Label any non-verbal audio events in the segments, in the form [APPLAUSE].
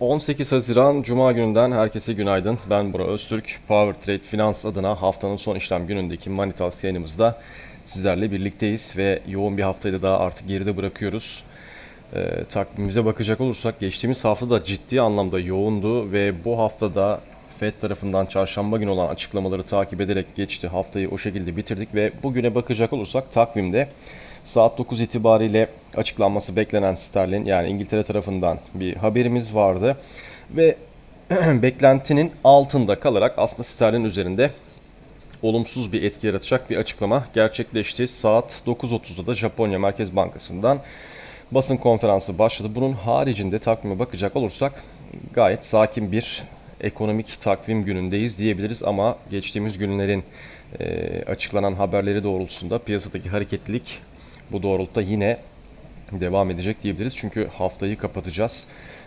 18 Haziran Cuma gününden herkese günaydın. Ben Bora Öztürk. Power Trade Finans adına haftanın son işlem günündeki Manitas yayınımızda sizlerle birlikteyiz ve yoğun bir haftayı da daha artık geride bırakıyoruz. Ee, takvimimize bakacak olursak geçtiğimiz hafta da ciddi anlamda yoğundu ve bu haftada FED tarafından çarşamba günü olan açıklamaları takip ederek geçti. Haftayı o şekilde bitirdik ve bugüne bakacak olursak takvimde saat 9 itibariyle açıklanması beklenen sterlin yani İngiltere tarafından bir haberimiz vardı ve [CLEARS THROAT] beklentinin altında kalarak aslında sterlin üzerinde olumsuz bir etki yaratacak bir açıklama gerçekleşti. Saat 9.30'da da Japonya Merkez Bankası'ndan basın konferansı başladı. Bunun haricinde takvime bakacak olursak gayet sakin bir ekonomik takvim günündeyiz diyebiliriz ama geçtiğimiz günlerin e, açıklanan haberleri doğrultusunda piyasadaki hareketlilik bu doğrultuda yine devam edecek diyebiliriz. Çünkü haftayı kapatacağız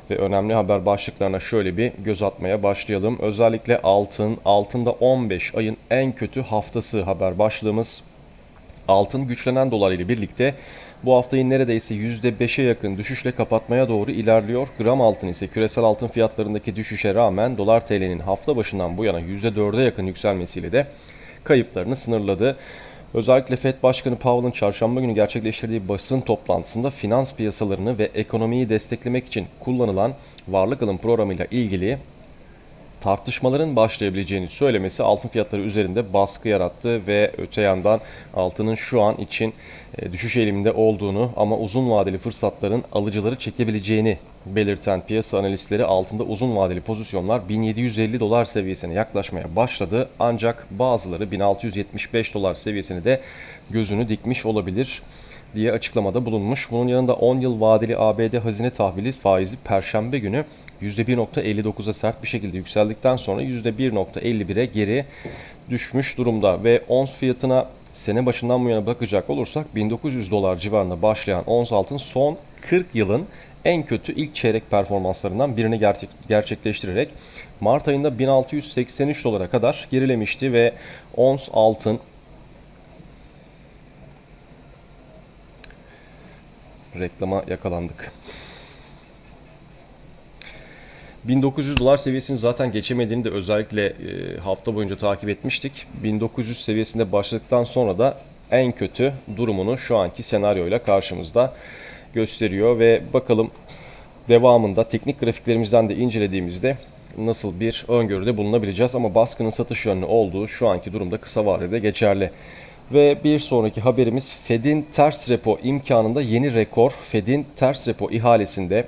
ve önemli haber başlıklarına şöyle bir göz atmaya başlayalım. Özellikle altın, altında 15 ayın en kötü haftası haber başlığımız. Altın güçlenen dolar ile birlikte bu haftayı neredeyse %5'e yakın düşüşle kapatmaya doğru ilerliyor. Gram altın ise küresel altın fiyatlarındaki düşüşe rağmen dolar TL'nin hafta başından bu yana %4'e yakın yükselmesiyle de kayıplarını sınırladı. Özellikle FED Başkanı Powell'ın çarşamba günü gerçekleştirdiği basın toplantısında finans piyasalarını ve ekonomiyi desteklemek için kullanılan varlık alım programıyla ilgili tartışmaların başlayabileceğini söylemesi altın fiyatları üzerinde baskı yarattı ve öte yandan altının şu an için e, düşüş eğiliminde olduğunu ama uzun vadeli fırsatların alıcıları çekebileceğini belirten piyasa analistleri altında uzun vadeli pozisyonlar 1750 dolar seviyesine yaklaşmaya başladı. Ancak bazıları 1675 dolar seviyesini de gözünü dikmiş olabilir diye açıklamada bulunmuş. Bunun yanında 10 yıl vadeli ABD hazine tahvili faizi perşembe günü %1.59'a sert bir şekilde yükseldikten sonra %1.51'e geri düşmüş durumda ve ons fiyatına sene başından bu yana bakacak olursak 1900 dolar civarında başlayan ons altın son 40 yılın en kötü ilk çeyrek performanslarından birini gerçek, gerçekleştirerek Mart ayında 1683 dolara kadar gerilemişti ve ons altın reklama yakalandık. 1900 dolar seviyesini zaten geçemediğini de özellikle e, hafta boyunca takip etmiştik. 1900 seviyesinde başladıktan sonra da en kötü durumunu şu anki senaryoyla karşımızda gösteriyor ve bakalım devamında teknik grafiklerimizden de incelediğimizde nasıl bir öngörüde bulunabileceğiz ama baskının satış yönlü olduğu şu anki durumda kısa vadede geçerli. Ve bir sonraki haberimiz Fed'in ters repo imkanında yeni rekor. Fed'in ters repo ihalesinde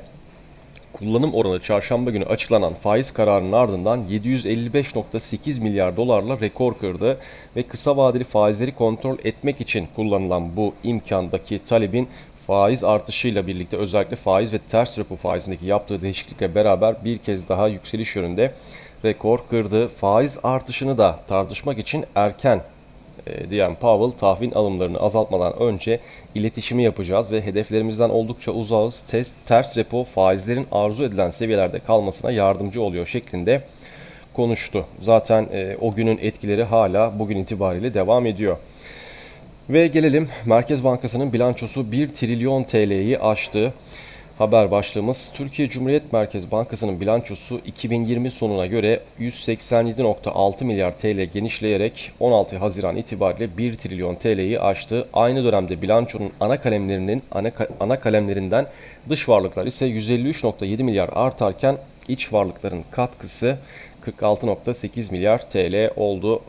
kullanım oranı çarşamba günü açıklanan faiz kararının ardından 755.8 milyar dolarla rekor kırdı ve kısa vadeli faizleri kontrol etmek için kullanılan bu imkandaki talebin faiz artışıyla birlikte özellikle faiz ve ters repo faizindeki yaptığı değişiklikle beraber bir kez daha yükseliş yönünde rekor kırdı. Faiz artışını da tartışmak için erken diyen Powell tahvin alımlarını azaltmadan önce iletişimi yapacağız ve hedeflerimizden oldukça uzağız. Test, ters repo faizlerin arzu edilen seviyelerde kalmasına yardımcı oluyor şeklinde konuştu. Zaten e, o günün etkileri hala bugün itibariyle devam ediyor. Ve gelelim Merkez Bankası'nın bilançosu 1 trilyon TL'yi aştı. Haber başlığımız Türkiye Cumhuriyet Merkez Bankası'nın bilançosu 2020 sonuna göre 187.6 milyar TL genişleyerek 16 Haziran itibariyle 1 trilyon TL'yi aştı. Aynı dönemde bilançonun ana kalemlerinin ana, ana kalemlerinden dış varlıklar ise 153.7 milyar artarken iç varlıkların katkısı 46.8 milyar TL oldu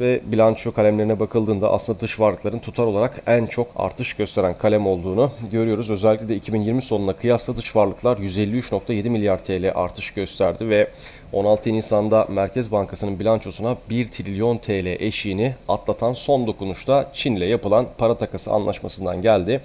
ve bilanço kalemlerine bakıldığında aslında dış varlıkların tutar olarak en çok artış gösteren kalem olduğunu görüyoruz. Özellikle de 2020 sonuna kıyasla dış varlıklar 153.7 milyar TL artış gösterdi ve 16 Nisan'da Merkez Bankası'nın bilançosuna 1 trilyon TL eşiğini atlatan son dokunuşta Çin ile yapılan para takası anlaşmasından geldi.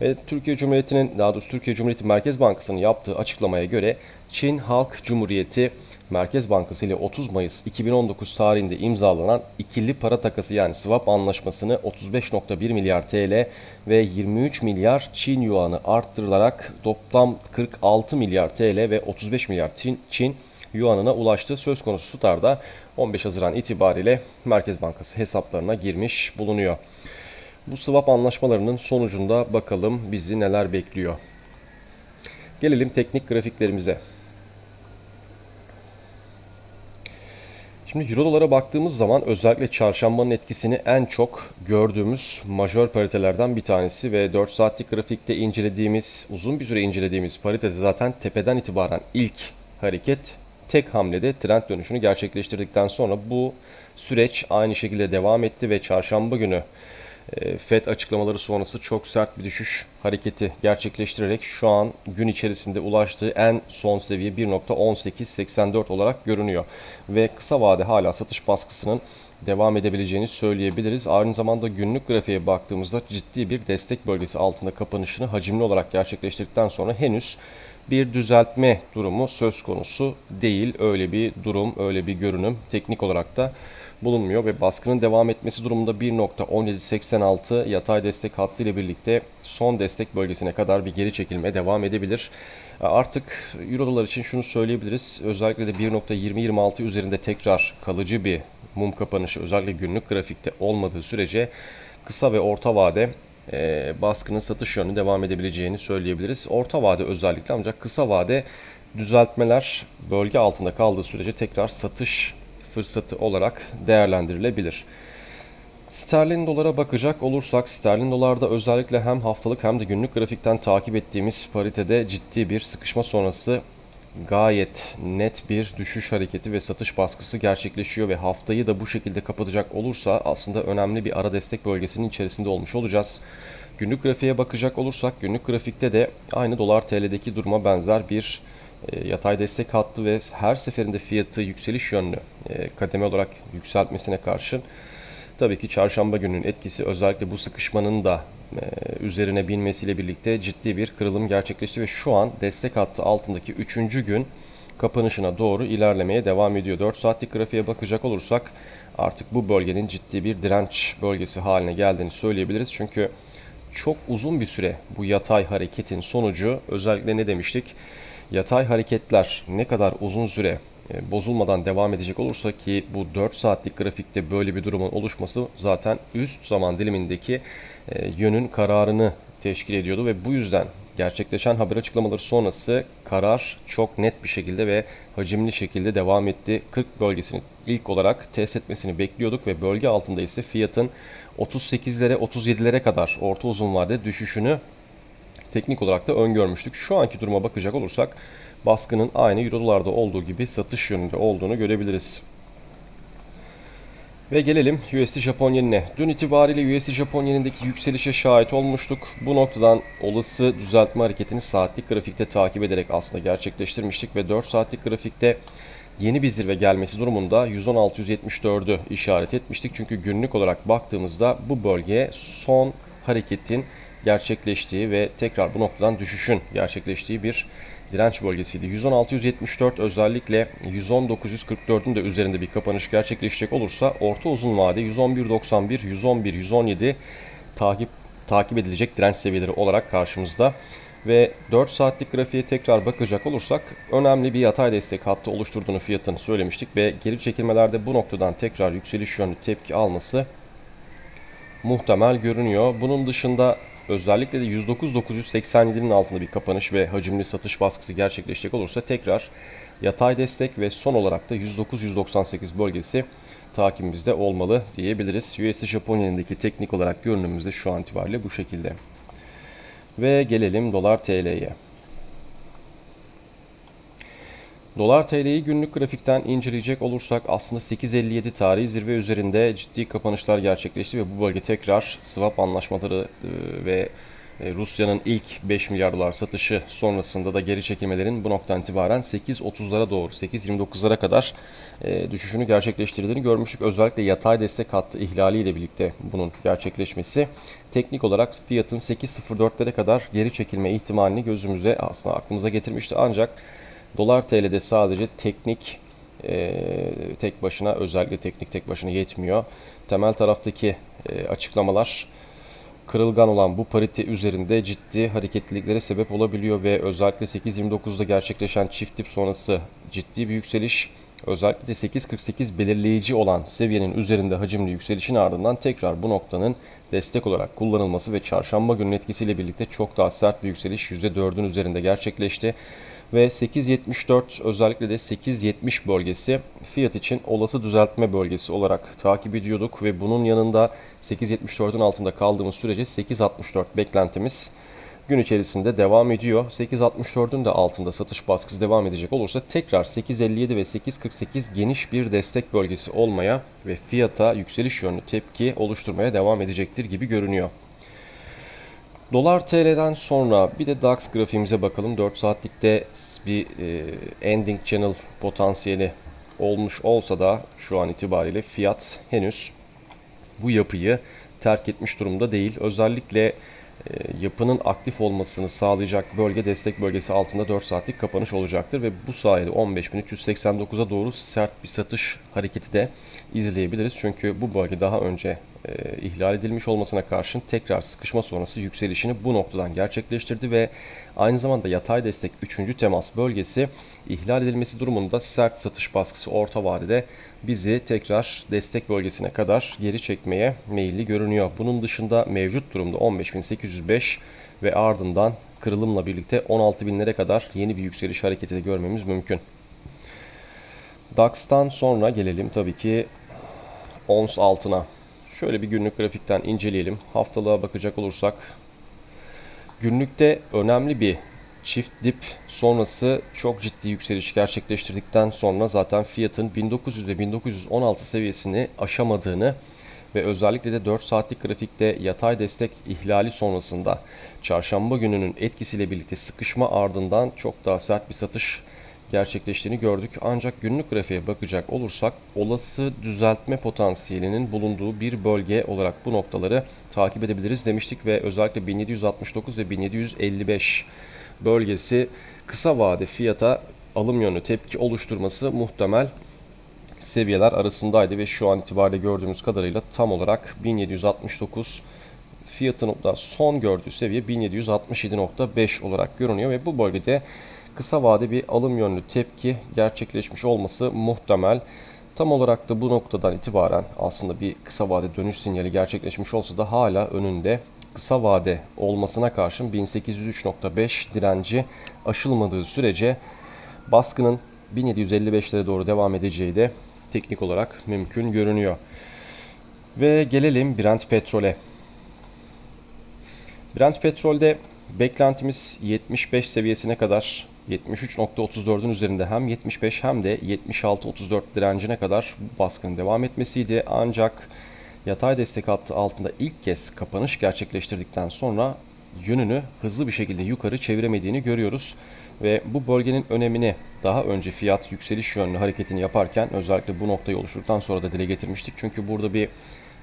Ve Türkiye Cumhuriyeti'nin daha doğrusu Türkiye Cumhuriyeti Merkez Bankası'nın yaptığı açıklamaya göre Çin Halk Cumhuriyeti Merkez Bankası ile 30 Mayıs 2019 tarihinde imzalanan ikili para takası yani swap anlaşmasını 35.1 milyar TL ve 23 milyar Çin yuanı arttırılarak toplam 46 milyar TL ve 35 milyar Çin, Çin yuanına ulaştı. Söz konusu tutarda 15 Haziran itibariyle Merkez Bankası hesaplarına girmiş bulunuyor. Bu swap anlaşmalarının sonucunda bakalım bizi neler bekliyor. Gelelim teknik grafiklerimize. Şimdi Euro dolara baktığımız zaman özellikle çarşambanın etkisini en çok gördüğümüz majör paritelerden bir tanesi ve 4 saatlik grafikte incelediğimiz, uzun bir süre incelediğimiz paritede zaten tepeden itibaren ilk hareket tek hamlede trend dönüşünü gerçekleştirdikten sonra bu süreç aynı şekilde devam etti ve çarşamba günü FED açıklamaları sonrası çok sert bir düşüş hareketi gerçekleştirerek şu an gün içerisinde ulaştığı en son seviye 1.1884 olarak görünüyor. Ve kısa vade hala satış baskısının devam edebileceğini söyleyebiliriz. Aynı zamanda günlük grafiğe baktığımızda ciddi bir destek bölgesi altında kapanışını hacimli olarak gerçekleştirdikten sonra henüz bir düzeltme durumu söz konusu değil. Öyle bir durum, öyle bir görünüm teknik olarak da bulunmuyor ve baskının devam etmesi durumunda 1.1786 yatay destek hattı ile birlikte son destek bölgesine kadar bir geri çekilme devam edebilir. Artık Euro dolar için şunu söyleyebiliriz. Özellikle de 1.2026 üzerinde tekrar kalıcı bir mum kapanışı özellikle günlük grafikte olmadığı sürece kısa ve orta vade e, baskının satış yönü devam edebileceğini söyleyebiliriz. Orta vade özellikle ancak kısa vade düzeltmeler bölge altında kaldığı sürece tekrar satış fırsatı olarak değerlendirilebilir. Sterlin dolara bakacak olursak sterlin dolarda özellikle hem haftalık hem de günlük grafikten takip ettiğimiz paritede ciddi bir sıkışma sonrası gayet net bir düşüş hareketi ve satış baskısı gerçekleşiyor ve haftayı da bu şekilde kapatacak olursa aslında önemli bir ara destek bölgesinin içerisinde olmuş olacağız. Günlük grafiğe bakacak olursak günlük grafikte de aynı dolar TL'deki duruma benzer bir yatay destek hattı ve her seferinde fiyatı yükseliş yönlü e, kademe olarak yükseltmesine karşın tabii ki çarşamba gününün etkisi özellikle bu sıkışmanın da e, üzerine binmesiyle birlikte ciddi bir kırılım gerçekleşti ve şu an destek hattı altındaki 3. gün kapanışına doğru ilerlemeye devam ediyor. 4 saatlik grafiğe bakacak olursak artık bu bölgenin ciddi bir direnç bölgesi haline geldiğini söyleyebiliriz. Çünkü çok uzun bir süre bu yatay hareketin sonucu özellikle ne demiştik? Yatay hareketler ne kadar uzun süre e, bozulmadan devam edecek olursa ki bu 4 saatlik grafikte böyle bir durumun oluşması zaten üst zaman dilimindeki e, yönün kararını teşkil ediyordu ve bu yüzden gerçekleşen haber açıklamaları sonrası karar çok net bir şekilde ve hacimli şekilde devam etti. 40 bölgesini ilk olarak test etmesini bekliyorduk ve bölge altında ise fiyatın 38'lere 37'lere kadar orta uzun vade düşüşünü teknik olarak da öngörmüştük. Şu anki duruma bakacak olursak baskının aynı euro dolarda olduğu gibi satış yönünde olduğunu görebiliriz. Ve gelelim USD Japon yenine. Dün itibariyle USD Japon yenindeki yükselişe şahit olmuştuk. Bu noktadan olası düzeltme hareketini saatlik grafikte takip ederek aslında gerçekleştirmiştik ve 4 saatlik grafikte yeni bir zirve gelmesi durumunda 116-174'ü işaret etmiştik. Çünkü günlük olarak baktığımızda bu bölgeye son hareketin gerçekleştiği ve tekrar bu noktadan düşüşün gerçekleştiği bir direnç bölgesiydi. 116-174 özellikle 119-144'ün de üzerinde bir kapanış gerçekleşecek olursa orta uzun vade 111-91, 111-117 takip takip edilecek direnç seviyeleri olarak karşımızda. Ve 4 saatlik grafiğe tekrar bakacak olursak önemli bir yatay destek hattı oluşturduğunu fiyatın söylemiştik ve geri çekilmelerde bu noktadan tekrar yükseliş yönlü tepki alması muhtemel görünüyor. Bunun dışında özellikle de 109.987'nin altında bir kapanış ve hacimli satış baskısı gerçekleşecek olursa tekrar yatay destek ve son olarak da 109-198 bölgesi takibimizde olmalı diyebiliriz. USD Japonya'daki teknik olarak görünümümüz de şu an itibariyle bu şekilde. Ve gelelim dolar TL'ye. Dolar TL'yi günlük grafikten inceleyecek olursak aslında 8.57 tarihi zirve üzerinde ciddi kapanışlar gerçekleşti ve bu bölge tekrar swap anlaşmaları e, ve e, Rusya'nın ilk 5 milyar dolar satışı sonrasında da geri çekilmelerin bu noktadan itibaren 8.30'lara doğru 8.29'lara kadar e, düşüşünü gerçekleştirdiğini görmüştük. Özellikle yatay destek hattı ihlaliyle birlikte bunun gerçekleşmesi teknik olarak fiyatın 8.04'lere kadar geri çekilme ihtimalini gözümüze aslında aklımıza getirmişti. Ancak Dolar TL'de sadece teknik e, tek başına özellikle teknik tek başına yetmiyor. Temel taraftaki e, açıklamalar kırılgan olan bu parite üzerinde ciddi hareketliliklere sebep olabiliyor ve özellikle 8.29'da gerçekleşen çift dip sonrası ciddi bir yükseliş özellikle de 8.48 belirleyici olan seviyenin üzerinde hacimli yükselişin ardından tekrar bu noktanın destek olarak kullanılması ve çarşamba günün etkisiyle birlikte çok daha sert bir yükseliş %4'ün üzerinde gerçekleşti. Ve 8.74 özellikle de 8.70 bölgesi fiyat için olası düzeltme bölgesi olarak takip ediyorduk ve bunun yanında 8.74'ün altında kaldığımız sürece 8.64 beklentimiz gün içerisinde devam ediyor. 8.64'ün de altında satış baskısı devam edecek olursa tekrar 8.57 ve 8.48 geniş bir destek bölgesi olmaya ve fiyata yükseliş yönlü tepki oluşturmaya devam edecektir gibi görünüyor. Dolar TL'den sonra bir de DAX grafiğimize bakalım. 4 saatlikte bir e, ending channel potansiyeli olmuş olsa da şu an itibariyle fiyat henüz bu yapıyı terk etmiş durumda değil. Özellikle e, yapının aktif olmasını sağlayacak bölge destek bölgesi altında 4 saatlik kapanış olacaktır ve bu sayede 15.389'a doğru sert bir satış hareketi de izleyebiliriz. Çünkü bu bölge daha önce e, ihlal edilmiş olmasına karşın tekrar sıkışma sonrası yükselişini bu noktadan gerçekleştirdi ve aynı zamanda yatay destek 3. temas bölgesi ihlal edilmesi durumunda sert satış baskısı orta vadede bizi tekrar destek bölgesine kadar geri çekmeye meyilli görünüyor. Bunun dışında mevcut durumda 15.805 ve ardından kırılımla birlikte 16.000'lere kadar yeni bir yükseliş hareketi de görmemiz mümkün. DAX'tan sonra gelelim tabii ki ons altına. Şöyle bir günlük grafikten inceleyelim. Haftalığa bakacak olursak günlükte önemli bir çift dip sonrası çok ciddi yükseliş gerçekleştirdikten sonra zaten fiyatın 1900 ve 1916 seviyesini aşamadığını ve özellikle de 4 saatlik grafikte yatay destek ihlali sonrasında çarşamba gününün etkisiyle birlikte sıkışma ardından çok daha sert bir satış gerçekleştiğini gördük. Ancak günlük grafiğe bakacak olursak olası düzeltme potansiyelinin bulunduğu bir bölge olarak bu noktaları takip edebiliriz demiştik ve özellikle 1769 ve 1755 bölgesi kısa vade fiyata alım yönlü tepki oluşturması muhtemel seviyeler arasındaydı ve şu an itibariyle gördüğümüz kadarıyla tam olarak 1769 fiyatın da son gördüğü seviye 1767.5 olarak görünüyor ve bu bölgede kısa vade bir alım yönlü tepki gerçekleşmiş olması muhtemel. Tam olarak da bu noktadan itibaren aslında bir kısa vade dönüş sinyali gerçekleşmiş olsa da hala önünde kısa vade olmasına karşın 1803.5 direnci aşılmadığı sürece baskının 1755'lere doğru devam edeceği de teknik olarak mümkün görünüyor. Ve gelelim Brent petrole. Brent petrolde beklentimiz 75 seviyesine kadar 73.34'ün üzerinde hem 75 hem de 76.34 direncine kadar baskının devam etmesiydi. Ancak yatay destek hattı altında ilk kez kapanış gerçekleştirdikten sonra yönünü hızlı bir şekilde yukarı çeviremediğini görüyoruz. Ve bu bölgenin önemini daha önce fiyat yükseliş yönlü hareketini yaparken özellikle bu noktayı oluşturduktan sonra da dile getirmiştik. Çünkü burada bir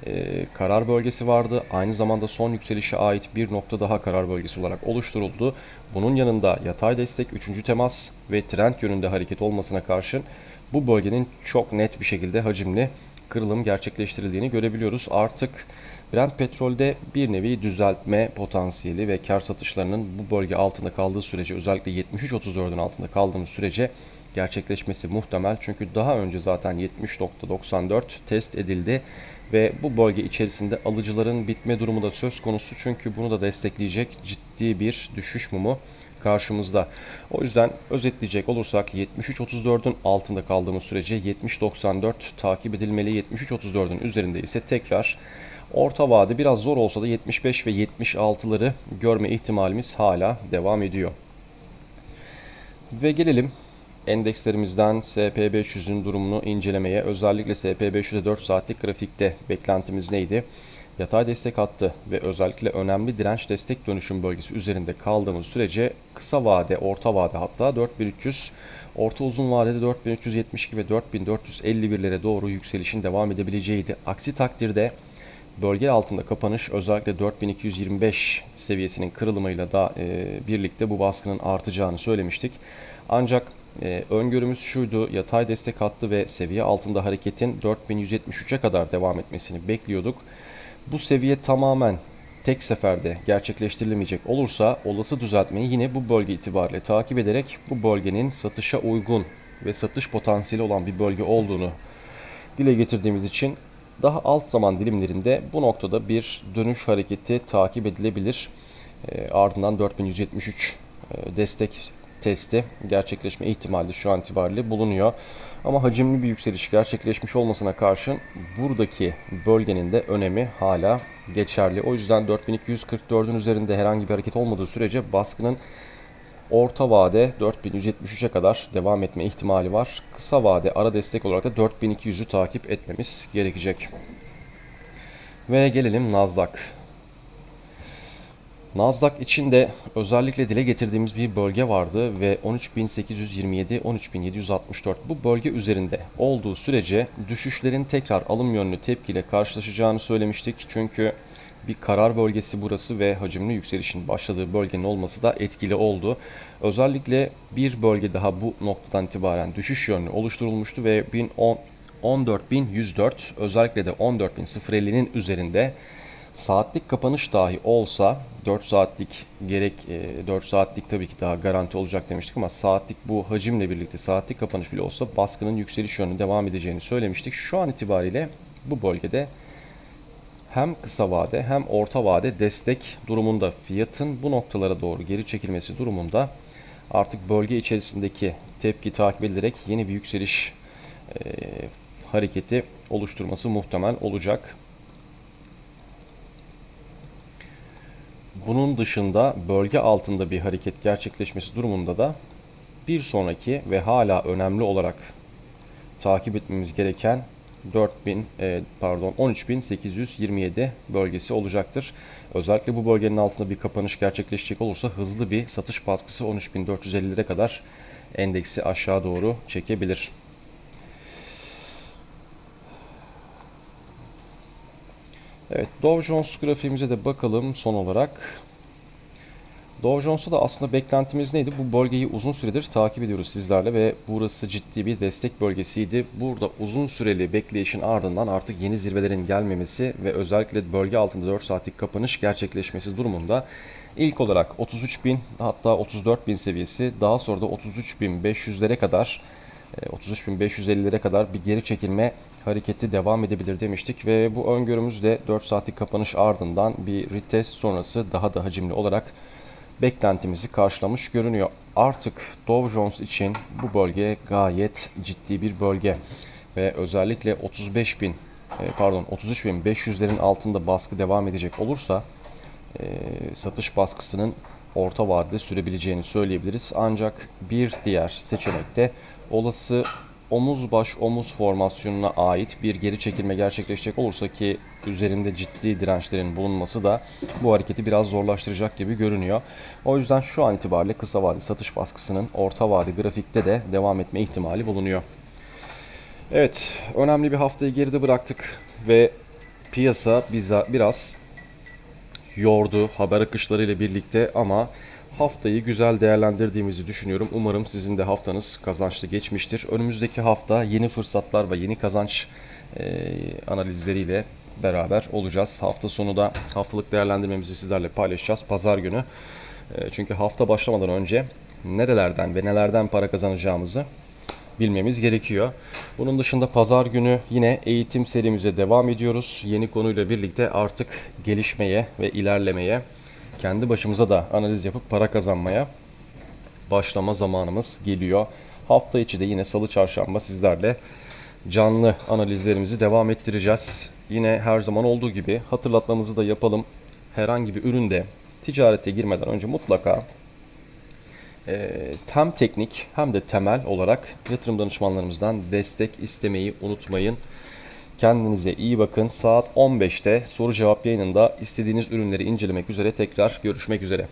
e, karar bölgesi vardı. Aynı zamanda son yükselişe ait bir nokta daha karar bölgesi olarak oluşturuldu. Bunun yanında yatay destek, üçüncü temas ve trend yönünde hareket olmasına karşın bu bölgenin çok net bir şekilde hacimli kırılım gerçekleştirildiğini görebiliyoruz. Artık Brent petrolde bir nevi düzeltme potansiyeli ve kar satışlarının bu bölge altında kaldığı sürece özellikle 73.34'ün altında kaldığımız sürece gerçekleşmesi muhtemel. Çünkü daha önce zaten 70.94 test edildi ve bu bölge içerisinde alıcıların bitme durumu da söz konusu. Çünkü bunu da destekleyecek ciddi bir düşüş mumu karşımızda. O yüzden özetleyecek olursak 73.34'ün altında kaldığımız sürece 70.94 takip edilmeli. 73.34'ün üzerinde ise tekrar orta vade biraz zor olsa da 75 ve 76'ları görme ihtimalimiz hala devam ediyor. Ve gelelim endekslerimizden SP500'ün durumunu incelemeye. Özellikle SP500'de 4 saatlik grafikte beklentimiz neydi? Yatay destek attı ve özellikle önemli direnç destek dönüşüm bölgesi üzerinde kaldığımız sürece kısa vade, orta vade hatta 4300, orta uzun vadede 4372 ve 4451'lere doğru yükselişin devam edebileceğiydi. Aksi takdirde bölge altında kapanış özellikle 4225 seviyesinin kırılımıyla da e, birlikte bu baskının artacağını söylemiştik. Ancak e, öngörümüz şuydu yatay destek hattı ve seviye altında hareketin 4173'e kadar devam etmesini bekliyorduk. Bu seviye tamamen tek seferde gerçekleştirilemeyecek olursa olası düzeltmeyi yine bu bölge itibariyle takip ederek bu bölgenin satışa uygun ve satış potansiyeli olan bir bölge olduğunu dile getirdiğimiz için daha alt zaman dilimlerinde bu noktada bir dönüş hareketi takip edilebilir. E, ardından 4173 e, destek retesti gerçekleşme ihtimali şu an itibariyle bulunuyor. Ama hacimli bir yükseliş gerçekleşmiş olmasına karşın buradaki bölgenin de önemi hala geçerli. O yüzden 4244'ün üzerinde herhangi bir hareket olmadığı sürece baskının orta vade 4173'e kadar devam etme ihtimali var. Kısa vade ara destek olarak da 4200'ü takip etmemiz gerekecek. Ve gelelim Nasdaq. Nasdaq için de özellikle dile getirdiğimiz bir bölge vardı ve 13.827, 13.764 bu bölge üzerinde olduğu sürece düşüşlerin tekrar alım yönlü tepkiyle karşılaşacağını söylemiştik. Çünkü bir karar bölgesi burası ve hacimli yükselişin başladığı bölgenin olması da etkili oldu. Özellikle bir bölge daha bu noktadan itibaren düşüş yönlü oluşturulmuştu ve 1010 14.104 özellikle de 14.050'nin üzerinde saatlik kapanış dahi olsa 4 saatlik gerek e, 4 saatlik tabii ki daha garanti olacak demiştik ama saatlik bu hacimle birlikte saatlik kapanış bile olsa baskının yükseliş yönü devam edeceğini söylemiştik. Şu an itibariyle bu bölgede hem kısa vade hem orta vade destek durumunda fiyatın bu noktalara doğru geri çekilmesi durumunda artık bölge içerisindeki tepki takip edilerek yeni bir yükseliş e, hareketi oluşturması muhtemel olacak. Bunun dışında bölge altında bir hareket gerçekleşmesi durumunda da bir sonraki ve hala önemli olarak takip etmemiz gereken 4000 e, pardon 13827 bölgesi olacaktır. Özellikle bu bölgenin altında bir kapanış gerçekleşecek olursa hızlı bir satış baskısı 13450'lere kadar endeksi aşağı doğru çekebilir. Evet Dow Jones grafiğimize de bakalım son olarak. Dow Jones'ta da aslında beklentimiz neydi? Bu bölgeyi uzun süredir takip ediyoruz sizlerle ve burası ciddi bir destek bölgesiydi. Burada uzun süreli bekleyişin ardından artık yeni zirvelerin gelmemesi ve özellikle bölge altında 4 saatlik kapanış gerçekleşmesi durumunda ilk olarak 33.000 hatta 34.000 seviyesi daha sonra da 33.500'lere kadar 33.550'lere kadar bir geri çekilme hareketi devam edebilir demiştik ve bu öngörümüz de 4 saatlik kapanış ardından bir retest sonrası daha da hacimli olarak beklentimizi karşılamış görünüyor. Artık Dow Jones için bu bölge gayet ciddi bir bölge ve özellikle 35.000 pardon 33.500'lerin altında baskı devam edecek olursa satış baskısının orta vadede sürebileceğini söyleyebiliriz. Ancak bir diğer seçenekte olası omuz baş omuz formasyonuna ait bir geri çekilme gerçekleşecek olursa ki üzerinde ciddi dirençlerin bulunması da bu hareketi biraz zorlaştıracak gibi görünüyor. O yüzden şu an itibariyle kısa vadeli satış baskısının orta vade grafikte de devam etme ihtimali bulunuyor. Evet, önemli bir haftayı geride bıraktık ve piyasa bize biraz yordu haber akışlarıyla birlikte ama haftayı güzel değerlendirdiğimizi düşünüyorum. Umarım sizin de haftanız kazançlı geçmiştir. Önümüzdeki hafta yeni fırsatlar ve yeni kazanç e, analizleriyle beraber olacağız. Hafta sonu da haftalık değerlendirmemizi sizlerle paylaşacağız. Pazar günü. E, çünkü hafta başlamadan önce nerelerden ve nelerden para kazanacağımızı bilmemiz gerekiyor. Bunun dışında pazar günü yine eğitim serimize devam ediyoruz. Yeni konuyla birlikte artık gelişmeye ve ilerlemeye kendi başımıza da analiz yapıp para kazanmaya başlama zamanımız geliyor. Hafta içi de yine salı çarşamba sizlerle canlı analizlerimizi devam ettireceğiz. Yine her zaman olduğu gibi hatırlatmamızı da yapalım. Herhangi bir üründe ticarete girmeden önce mutlaka e, hem teknik hem de temel olarak yatırım danışmanlarımızdan destek istemeyi unutmayın. Kendinize iyi bakın. Saat 15'te soru cevap yayınında istediğiniz ürünleri incelemek üzere tekrar görüşmek üzere.